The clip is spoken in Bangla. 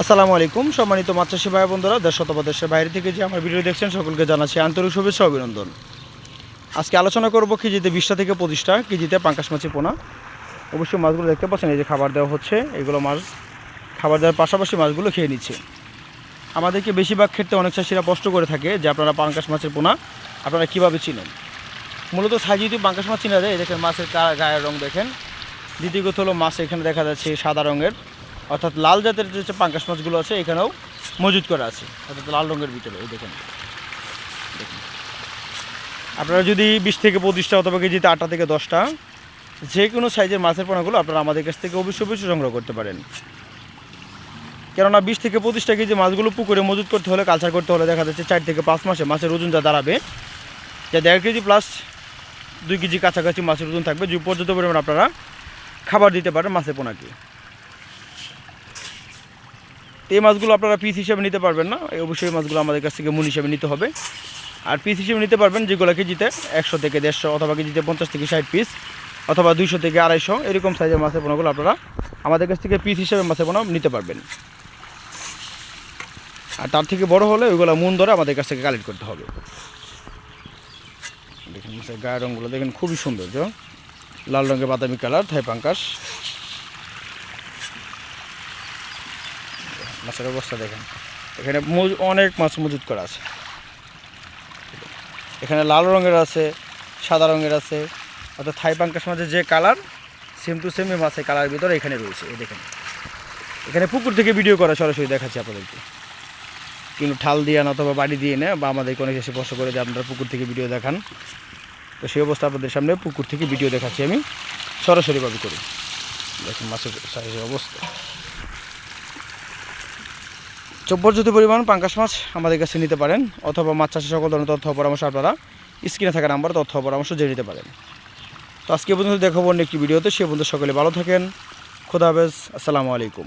আসসালামু আলাইকুম, সম্মানিত মাতৃ ভাই বন্ধুরা, দেশ অথবা দেশের বাইরে থেকে যে আমার ভিডিও দেখছেন, সকলকে জানাচ্ছি আন্তরিক শুভেচ্ছা অভিনন্দন। আজকে আলোচনা করব কেজিতে বিশটা থেকে পঁচিশটা কেজিতে পাঙ্কাশ মাছের পোনা। অবশ্যই মাছগুলো দেখতে পাচ্ছেন, এই যে খাবার দেওয়া হচ্ছে, এগুলো মাছ, খাবার দেওয়ার পাশাপাশি মাছগুলো খেয়ে নিচ্ছে। আমাদেরকে বেশিরভাগ ক্ষেত্রে অনেক চাষিরা প্রশ্ন করে থাকে যে আপনারা পাঙ্কাশ মাছের পোনা, আপনারা কীভাবে চিনেন? মূলত সাইজ যদি পাঙ্কাশ মাছ চিনা যায় দেখেন মাছের গায়ের রং দেখেন। দ্বিতীয় কথা হলো মাছ এখানে দেখা যাচ্ছে সাদা রঙের। অর্থাৎ লাল জাতের যে পাঙ্কাশ মাছগুলো আছে, এখানেও মজুদ করা আছে। অর্থাৎ লাল রঙের ভিতরে, এই দেখেন। দেখুন। আপনারা যদি বিশ থেকে পঁচিশটা অথবা কেজিতে আটটা থেকে দশটা যে কোনো সাইজের মাছের পোনাগুলো আপনারা আমাদের কাছ থেকে অবশ্যই অবশ্যই সংগ্রহ করতে পারেন। কেননা বিশ থেকে পঁচিশটা কেজি মাছগুলো পুকুরে মজুত করতে হলে, কালচার করতে হলে দেখা যাচ্ছে চার থেকে পাঁচ মাসে মাছের ওজন যা দাঁড়াবে, যা দেড় কেজি প্লাস দুই কেজি কাছাকাছি মাছের ওজন থাকবে, যে পর্যাপ্ত পরিমাণ আপনারা খাবার দিতে পারেন মাছের পোনাকে। তো এই মাছগুলো আপনারা পিস হিসেবে নিতে পারবেন না। অবশ্যই মাছগুলো আমাদের কাছ থেকে মূল হিসেবে নিতে হবে। আর পিস হিসেবে নিতে পারবেন যেগুলো কেজিতে একশো থেকে দেড়শো অথবা কেজিতে পঞ্চাশ থেকে ষাট পিস অথবা দুইশো থেকে আড়াইশো, এরকম সাইজের মাছের পোনাগুলো আপনারা আমাদের কাছ থেকে পিস হিসেবে মাছের পোনা নিতে পারবেন। আর তার থেকে বড় হলে ওইগুলো মন ধরে আমাদের কাছ থেকে কালেক্ট করতে হবে। দেখেন গায়ের রঙগুলো দেখেন খুবই সৌন্দর্য লাল রঙের বাদামি কালার থাই পাঙ্কাশ। মাছের অবস্থা দেখেন। এখানে অনেক মাছ মজুত করা আছে। এখানে লাল রঙের আছে, সাদা রঙের আছে, অর্থাৎ থাই পাঙ্কাশ মাছের যে কালার সেম টু সেম মাছের কালার ভিতরে এখানে রয়েছে, এই দেখেন। এখানে পুকুর থেকে ভিডিও করা, সরাসরি দেখাচ্ছি আপনাদেরকে। কিন্তু ঠাল দিয়ে না অথবা বাড়ি দিয়ে নে, বা আমাদের অনেক এসে প্রশ্ন করে যে আপনারা পুকুর থেকে ভিডিও দেখান। তো সেই অবস্থা আপনাদের সামনে পুকুর থেকে ভিডিও দেখাচ্ছি আমি। সরাসরিভাবে করি। দেখুন মাছের সাইজের অবস্থা। চব্বরজ্যোতি পরিমাণ পাঙ্কাশ মাছ আমাদের কাছে নিতে পারেন, অথবা মাছ চাষের সকল ধরনের তথ্য পরামর্শ আপনারা স্ক্রিনে থাকা নাম্বার তথ্য পরামর্শ জেনে নিতে পারেন। তো আজকে পর্যন্ত দেখাবো অন্য একটি ভিডিওতে, সে পর্যন্ত সকলে ভালো থাকেন, খোদা হাফেজ, আসসালামু আলাইকুম।